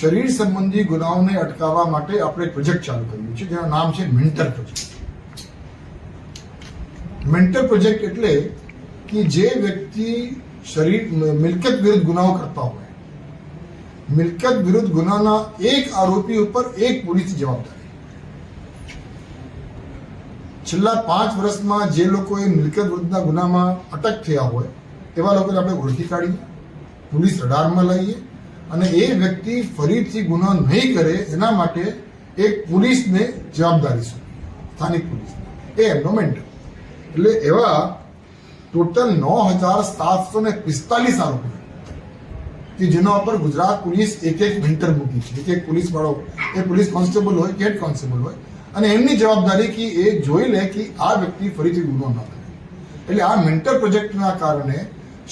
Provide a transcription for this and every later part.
શરીર સંબંધી ગુનાઓને અટકાવવા માટે આપણે પ્રોજેક્ટ ચાલુ કર્યું છે, જેનું નામ છે મેન્ટર પ્રોજેક્ટ મેન્ટર પ્રોજેક્ટ એટલે કે જે વ્યક્તિ શરીર, મિલકત વિરુદ્ધ ગુનાઓ કરતા હોય. મિલકત વિરુદ્ધ ગુનાના એક આરોપી ઉપર એક પોલીસ જવાબદારી છેલ્લા પાંચ વર્ષમાં જે લોકોએ મિલકત વિરુદ્ધના ગુનામાં અટક થયા હોય, એવા લોકોને આપણે ઓળખી કાઢીએ. પોલીસ રડારમાં લઈએ અને એ વ્યક્તિ ફરીથી ગુનો નહીં કરે, એના માટે એક પોલીસને જવાબદારી સોંપી. સ્થાનિક પોલીસ એ એમનો એટલે એવા ટોટલ નવ હજાર સાતસો ને પિસ્તાલીસ આરોપી કે જેના ઉપર ગુજરાત પોલીસ એક એક મેન્ટર મૂકી છે. એક એક પોલીસ વાળો એ પોલીસ કોન્સ્ટેબલ હોય કે હેડ કોન્સ્ટેબલ હોય. અને એમની જવાબદારી કે એ જોઈ લે કે આ વ્યક્તિ ફરીથી ગુનો ન કરે. એટલે આ મેન્ટર પ્રોજેક્ટના કારણે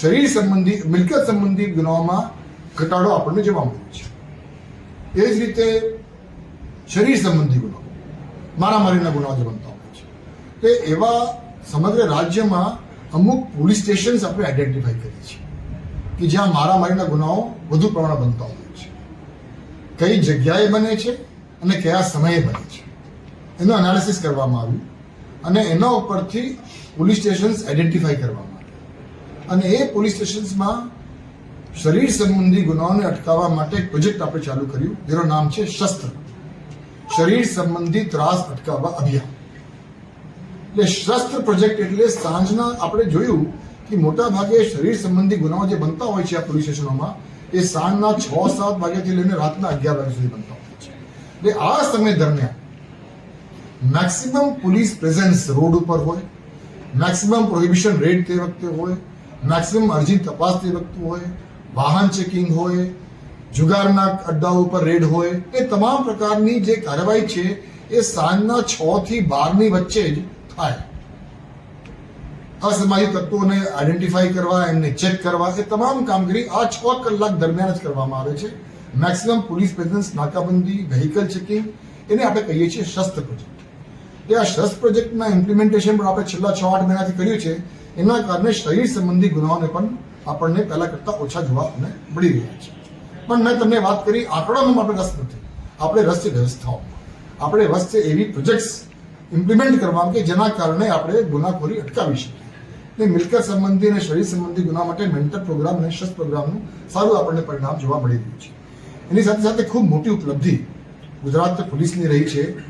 શરીર સંબંધી, મિલકત સંબંધી ગુનાઓમાં ઘટાડો આપણને જોવા મળ્યો છે. એ જ રીતે શરીર સંબંધી ગુનાઓ મારામારીના ગુનાઓ જે બનતા હોય છે. તે એવા સમગ્ર રાજ્યમાં અમુક પોલીસ સ્ટેશન્સ આપણે આઈડેન્ટિફાઈ કરીએ છીએ કે જ્યાં મારામારીના ગુનાઓ વધુ પ્રમાણમાં બનતા હોય છે. કઈ જગ્યાએ બને છે અને કયા સમયે બને છે. એનું એનાલિસિસ કરવામાં આવ્યું અને એના ઉપરથી પોલીસ સ્ટેશન્સ આઈડેન્ટિફાઈ કરવામાં આવ્યા. અને એ પોલીસ સ્ટેશન્સમાં શરીર સંબંધી ગુનાઓને અટકાવવા માટે એક પ્રોજેક્ટ આપણે ચાલુ કર્યું. જેનું નામ છે શસ્ત્ર. શરીર સંબંધી ત્રાસ અટકાવવા અભિયાન. એટલે શસ્ત્ર પ્રોજેક્ટ એટલે સાંજના આપણે જોયું કે મોટા ભાગે શરીર સંબંધી ગુનાઓ જે બનતા હોય છે આ પોલીસ સ્ટેશનોમાં, એ સાંજના છ, સાત વાગ્યાથી લઈને રાતના અગિયાર વાગ્યા સુધી બનતા હોય છે. એટલે આ સમય દરમિયાન મેક્સિમમ પોલીસ પ્રેઝન્સ રોડ ઉપર હોય, મેક્સિમમ પ્રોહિબિશન રેડ તે વખતે હોય, મેક્સિમમ અરજી તપાસ તે વખતે હોય વાહન ચેકિંગ હોય, જુગારના અડ્ડાઓ ઉપર રેડ હોય, એ તમામ પ્રકારની જે કાર્યવાહી છે, એ સાંજના છ થી બારની વચ્ચે જ થાય. અસામાજિક તત્વોને આઈડેન્ટિફાઈ કરવા, એમને ચેક કરવા, એ તમામ કામગીરી આ છ કલાક દરમિયાન જ કરવામાં આવે છે. મેક્સિમમ પોલીસ પ્રેઝન્સ નાકાબંધી વેહિકલ ચેકિંગ એને આપણે કહીએ છીએ શસ્ત્ર પ્રોજેક્ટ એ આ શસ્ત્ર પ્રોજેક્ટના ઇમ્પ્લિમેન્ટેશન પણ આપણે છેલ્લા છ આઠ મહિનાથી કર્યું છે. એના કારણે શરીર સંબંધી ગુનાઓને પણ આપણને પહેલાં કરતાં ઓછા જોવા અમને મળી રહ્યા છે. પણ મેં તમને વાત કરી આંકડામાં આપણે રસ નથી. આપણે રસ છે વ્યવસ્થાઓમાં આપણે રસ છે એવી પ્રોજેક્ટ્સ ઇમ્પ્લિમેન્ટ કરવા કે જેના કારણે આપણે ગુનાખોરી અટકાવી શકીએ. ને મિલકત સંબંધી અને શરીર સંબંધી ગુના માટે મેન્ટર પ્રોગ્રામ અને શસ્ત્ર પ્રોગ્રામનું સારું આપણને પરિણામ જોવા મળી રહ્યું છે. એની સાથે સાથે ખૂબ મોટી ઉપલબ્ધિ ગુજરાત પોલીસની રહી છે.